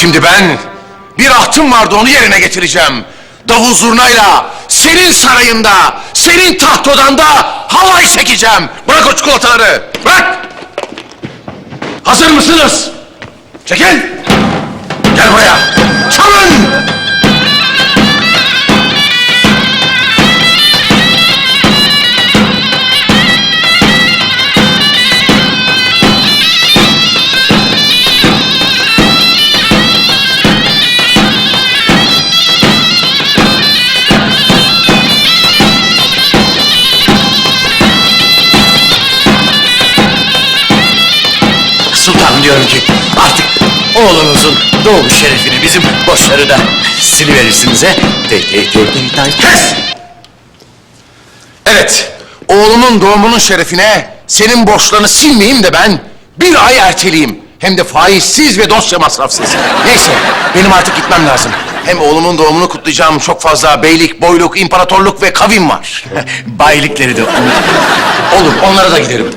Şimdi ben bir ahtım vardı onu yerine getireceğim. Davul zurnayla senin sarayında, senin taht odanda halay çekeceğim. Bırak o çikolataları, bırak! Hazır mısınız? Çekil! Sultanım diyorum ki artık oğlunuzun doğum şerefini bizim boşları da siliverirsiniz he. Te te te te te. Kes! Evet, oğlumun doğumunun şerefine senin borçlarını silmeyeyim de ben bir ay erteleyeyim. Hem de faizsiz ve dosya masrafsız. Neyse, benim artık gitmem lazım. Hem oğlumun doğumunu kutlayacağım çok fazla beylik, boyluk, imparatorluk ve kavim var. Baylikleri de unutmayın. Olur, onlara da giderim.